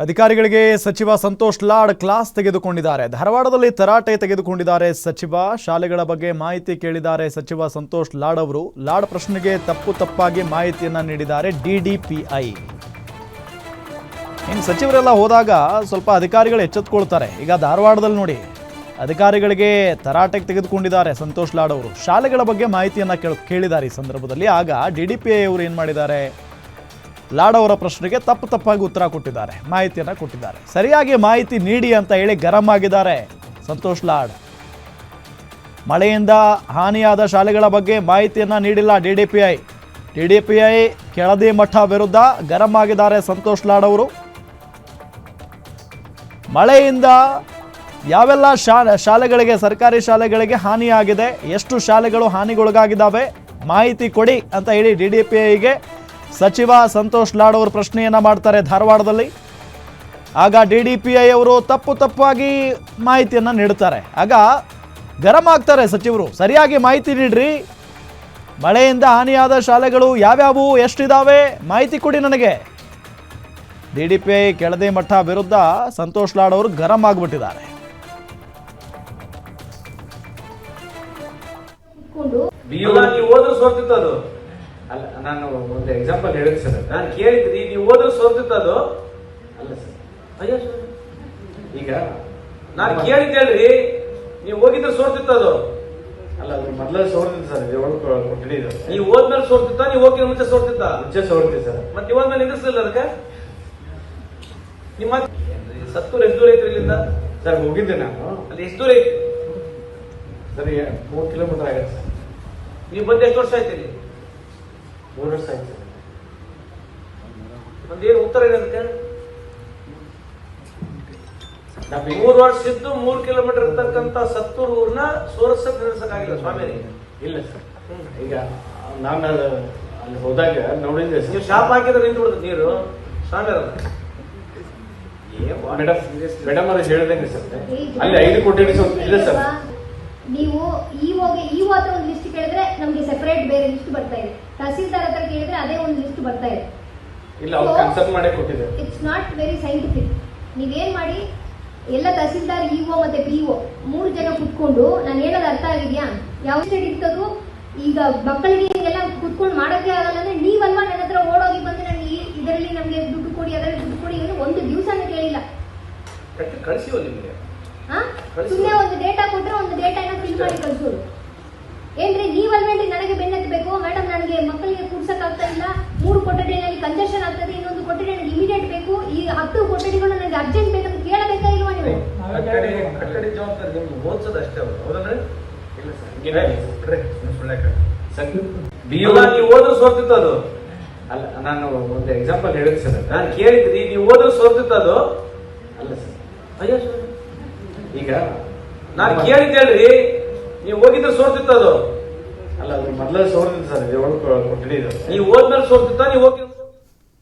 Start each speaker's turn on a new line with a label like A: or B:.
A: ಅಧಿಕಾರಿಗಳಿಗೆ ಸಚಿವ ಸಂತೋಷ್ ಲಾಡ್ ಕ್ಲಾಸ್ ತೆಗೆದುಕೊಂಡಿದ್ದಾರೆ. ಧಾರವಾಡದಲ್ಲಿ ತರಾಟೆ ತೆಗೆದುಕೊಂಡಿದ್ದಾರೆ ಸಚಿವ. ಶಾಲೆಗಳ ಬಗ್ಗೆ ಮಾಹಿತಿ ಕೇಳಿದ್ದಾರೆ ಸಚಿವ ಸಂತೋಷ್ ಲಾಡ್ ಅವರು. ಲಾಡ್ ಪ್ರಶ್ನೆಗೆ ತಪ್ಪು ತಪ್ಪಾಗಿ ಮಾಹಿತಿಯನ್ನ ನೀಡಿದ್ದಾರೆ ಡಿಡಿಪಿಐ ಇನ್ನು ಸಚಿವರೆಲ್ಲ ಹೋದಾಗ ಸ್ವಲ್ಪ ಅಧಿಕಾರಿಗಳು ಎಚ್ಚೆತ್ಕೊಳ್ತಾರೆ. ಈಗ ಧಾರವಾಡದಲ್ಲಿ ನೋಡಿ, ಅಧಿಕಾರಿಗಳಿಗೆ ತರಾಟೆಗೆ ತೆಗೆದುಕೊಂಡಿದ್ದಾರೆ ಸಂತೋಷ್ ಲಾಡ್ ಅವರು. ಶಾಲೆಗಳ ಬಗ್ಗೆ ಮಾಹಿತಿಯನ್ನ ಕೇಳ್- ಕೇಳಿದ್ದಾರೆ ಈ ಸಂದರ್ಭದಲ್ಲಿ. ಆಗ ಡಿ ಅವರು ಏನು ಮಾಡಿದ್ದಾರೆ? ಲಾಡ್ ಅವರ ಪ್ರಶ್ನೆಗೆ ತಪ್ಪು ತಪ್ಪಾಗಿ ಉತ್ತರ ಕೊಟ್ಟಿದ್ದಾರೆ. ಮಾಹಿತಿಯನ್ನು ಕೊಟ್ಟಿದ್ದಾರೆ. ಸರಿಯಾಗಿ ಮಾಹಿತಿ ನೀಡಿ ಅಂತ ಹೇಳಿ ಗರಂ ಆಗಿದ್ದಾರೆ. ಸಂತೋಷ್ ಲಾಡ್. ಮಳೆಯಿಂದ ಹಾನಿಯಾದ ಶಾಲೆಗಳ ಬಗ್ಗೆ ಮಾಹಿತಿಯನ್ನು ನೀಡಿಲ್ಲ D D P I. D D P I Keladi ಮಠ ವಿರುದ್ಧ ಗರಂ ಆಗಿದ್ದಾರೆ ಸಂತೋಷ್ ಲಾಡ್ ಅವರು. ಮಳೆಯಿಂದ ಯಾವೆಲ್ಲ ಶಾ ಶಾಲೆಗಳಿಗೆ, ಸರ್ಕಾರಿ ಶಾಲೆಗಳಿಗೆ ಹಾನಿಯಾಗಿದೆ, ಎಷ್ಟು ಶಾಲೆಗಳು ಹಾನಿಗೊಳಗಾಗಿದ್ದಾವೆ, ಮಾಹಿತಿ ಕೊಡಿ ಅಂತ ಹೇಳಿ ಡಿ ಡಿ ಪಿ ಐಗೆ ಸಚಿವ ಸಂತೋಷ್ ಲಾಡ್ ಅವರು ಪ್ರಶ್ನೆಯನ್ನ ಮಾಡ್ತಾರೆ ಧಾರವಾಡದಲ್ಲಿ. ಆಗ ಡಿ ಡಿ ಪಿ ಐ ಅವರು ತಪ್ಪು ತಪ್ಪಾಗಿ ಮಾಹಿತಿಯನ್ನ ನೀಡುತ್ತಾರೆ ಆಗ ಗರಂ ಆಗ್ತಾರೆ ಸಚಿವರು. ಸರಿಯಾಗಿ ಮಾಹಿತಿ ನೀಡ್ರಿ. ಮಳೆಯಿಂದ ಹಾನಿಯಾದ ಶಾಲೆಗಳು ಯಾವ್ಯಾವು, ಎಷ್ಟಿದಾವೆ? ಮಾಹಿತಿ ಕೊಡಿ ನನಗೆ. D D P I Keladi ಮಠ ವಿರುದ್ಧ ಸಂತೋಷ್ ಲಾಡ್ ಅವರು ಗರಂ ಆಗಿಬಿಟ್ಟಿದ್ದಾರೆ.
B: ನೀವು
C: ಅಲ್ಲ ನಾನು ಒಂದು ಎಕ್ಸಾಂಪಲ್ ಹೇಳಿದ್ ಸರ್.
B: ನಾನು ಕೇಳಿದ್ರಿ ನೀವು ಸೋರ್ತಿತ್ತು ಅದು?
C: ಅಲ್ಲ ಸರ್.
B: ಅಯ್ಯೋ ಸರ್.
C: ಈಗ
B: ನಾನು ಕೇಳಿದ್ ಹೇಳ್ರಿ ನೀವು ಹೋಗಿದ್ರೆ ಸೋರ್ತಿತ್ತು ಅದು?
C: ಅಲ್ಲ ಅದು ಮೊದಲೇ ಸೋರ್ತಿತ್ತು ಸರ್ ಇದು
B: ನೀವು ಹೋದ್ಮೇಲೆ ಸೋರ್ತಿತ್ತ ನೀವು ಹೋಗಿ ಮುಂಚೆ ಸೋರ್ತಿತ್ತ
C: ಮುಂಚೆ ಸೋರ್ತಿ ಸರ್.
B: ಮತ್ತೆ ಇವಾಗ ಮೇಲೆ ನಿಂದಿಸಲಿಲ್ಲ ಅದಕ್ಕೆ? ನಿಮ್ಮ ಸತ್ತೂರ್ ಎಷ್ಟು ದೂರ ಐತ್ರಿ ಇಲ್ಲಿಂದ?
C: ಸರ್ ಹೋಗಿದ್ದೆ ನಾನು.
B: ಅಲ್ಲಿ ಎಷ್ಟು ದೂರ ಐತಿ
C: ಸರಿ ಮೂರು ಕಿಲೋಮೀಟರ್ ಆಗತ್ತೆ ಸರ್.
B: ನೀವು ಬಂದು ಎಷ್ಟು ವರ್ಷ ಆಯ್ತು ಇಲ್ಲಿ?
C: ಮೂರು ವರ್ಷ ಆಯ್ತು
B: ಒಂದೇನು ಉತ್ತರ ಇದೆ ಅದಕ್ಕೆ
C: ನಮಗೆ
B: ಮೂರು ವರ್ಷ ಇದ್ದು ಮೂರು ಕಿಲೋಮೀಟರ್ ಇರ್ತಕ್ಕಂತ ಸತ್ತೂರು ಊರ್ನ ಸೋರಸಕ್ ನಿಲ್ಸಕ್ಕಾಗಿಲ್ಲ ಸ್ವಾಮಿ
C: ಇಲ್ಲ ಸರ್. ಈಗ ನಾನು ಅದು ಅಲ್ಲಿ ಹೋದಾಗ ನೋಡಿದ್ದೆ
B: ನೀವು ಶಾಪ್ ಹಾಕಿದ್ರೆ ನಿಂತು ಬಿಡುತ್ತೆ ನೀರು. ಸ್ವಾಮಿ
C: ಮೇಡಮ್ ಮೇಡಮ್ ಅದು ಹೇಳಿದಂಗೆ ಸರ್. ಅಲ್ಲಿ ಐದು ಕೋಟಿ ಇಲ್ಲ ಸರ್.
D: ನೀವು ಈ ಹೋಗಿ ಈ ಹತ್ರ ಒಂದು ಲಿಸ್ಟ್ ಕೇಳಿದ್ರೆ ಬೇರೆ ಲಿಸ್ಟ್ ಬರ್ತಾ ಇದೆ. ತಹಸೀಲ್ದಾರ್ ಹತ್ರ ಕೇಳಿದ್ರೆ ಅದೇ ಒಂದು ಲಿಸ್ಟ್ ಬರ್ತಾ ಇದೆ.
C: ಇಲ್ಲ ಅವ್ರು ಕನ್ಸಲ್ಟ್ ಮಾಡೇ ಕೊಟ್ಟಿದ್ದಾರೆ.
D: ಇಟ್ಸ್ ನಾಟ್ ವೆರಿ ಸೈಂಟಿಫಿಕ್ ನೀವೇನ್ ಮಾಡಿ ಎಲ್ಲ ತಹಸೀಲ್ದಾರ್ ಇಒ ಮತ್ತೆ ಪಿ ಒ ಮೂರು ಜನ ಕುತ್ಕೊಂಡು ನಾನು ಹೇಳೋದು ಅರ್ಥ ಆಗಿದ್ಯಾ? ಯಾವ ಸ್ಟೇಟ್ ಇರ್ತದು ಈಗ ಮಕ್ಕಳಿಗೆ ಹಿಂಗೆಲ್ಲ ಕುತ್ಕೊಂಡು ಮಾಡಕ್ಕೆ ಆಗಲ್ಲ ಅಂದ್ರೆ ನೀವಲ್ವಾ ನನ್ನ ಹತ್ರ ಓಡೋಗಿ ಬಂದು ನನಗೆ ಇದರಲ್ಲಿ ನಮಗೆ ದುಡ್ಡು ಕೊಡಿ ಅದರಲ್ಲಿ ದುಡ್ಡು ಕೊಡಿ ಅಂದ್ರೆ ಒಂದು ದಿವಸನೂ ಕೇಳಿಲ್ಲ.
B: ಕಳಿಸಿವ ನಿಮಗೆ.
D: ಹಾ?
B: ಕಳ್ಸು.
D: ಸುಮ್ಮನೆ ಒಂದು. ಡೇಟಾ ಕೊಟ್ರೆ ಒಂದು ಡೇಟಾನ ಫಿಲ್ ಮಾಡಿ ಕಳ್ಸೋದು ಏನ್ರಿ ನೀವಲ್ವೇನ್ರಿ ನನಗೆ ಬೆನ್ನತ್ತಬೇಕು ಮೇಡಮ್ ನನಗೆ ಮಕ್ಕಳಿಗೆ ಕೂಡ್ಸಕ್ ಆಗ್ತಾ ಇಲ್ಲ ಮೂರು ಕೊಠಡಿನಲ್ಲಿ ಕಂಜೆಷನ್ ಆಗ್ತದೆ ಇನ್ನೊಂದು ಕೊಠಡಿ ನನಗೆ ಇಮಿಡಿಯೇಟ್ ಬೇಕು. ಈ ಹತ್ತು ಕೊಠಡಿಗಳು ನನಗೆ ಅರ್ಜೆಂಟ್ ಬೇಕಂತ ಕೇಳಬೇಕಾ ಇಲ್ವಾ ನೀವು?
B: ಕಟ್ಟಡಿ ಕಟ್ಟಡಿ ಜವಾಬ್ದಾರಿ ನಿಮ್ಗೆ ಓದ್ಸೋದು ಅಷ್ಟೇ ಅವರು. ಹೌದಲ್ರಿ?
C: ಇಲ್ಲ ಸರ್
B: ನೀವು ಸುಳ್ಳು?
C: ಸರ್
B: ಅಲ್ಲ, ನೀವು ಓದ್ರೆ ಸೋರ್ತಿತ್ತು ಅದು.
C: ಅಲ್ಲ ನಾನು ಒಂದು ಎಕ್ಸಾಂಪಲ್ ಹೇಳಿದ್ ಸರ್.
B: ನಾನು ಕೇಳಿದ್ರಿ ನೀವು ಓದ್ರೆ ಸೋರ್ತಿತ್ತು ಅದು.
C: ಅಲ್ಲ ಸರ್.
B: ಅಯ್ಯೋ ಸರ್.
C: ಈಗ
B: ನಾನು ಕೇಳಿದ್ ಹೇಳ್ರಿ. ನೀವು ಹೋಗಿದ್ರೆ ಸೋರ್ತಿತ್ತು ಅದು.
C: ಅಲ್ಲ ಅದು ಮೊದಲೇ ಸೋರ್ತಿತ್ತು ಸರ್ ಕೊಠಡಿ ನೀ
B: ನೀವು ಹೋದ್ಮೇಲೆ ಸೋರ್ತಿತ್ತ ನೀವು ಹೋಗಿ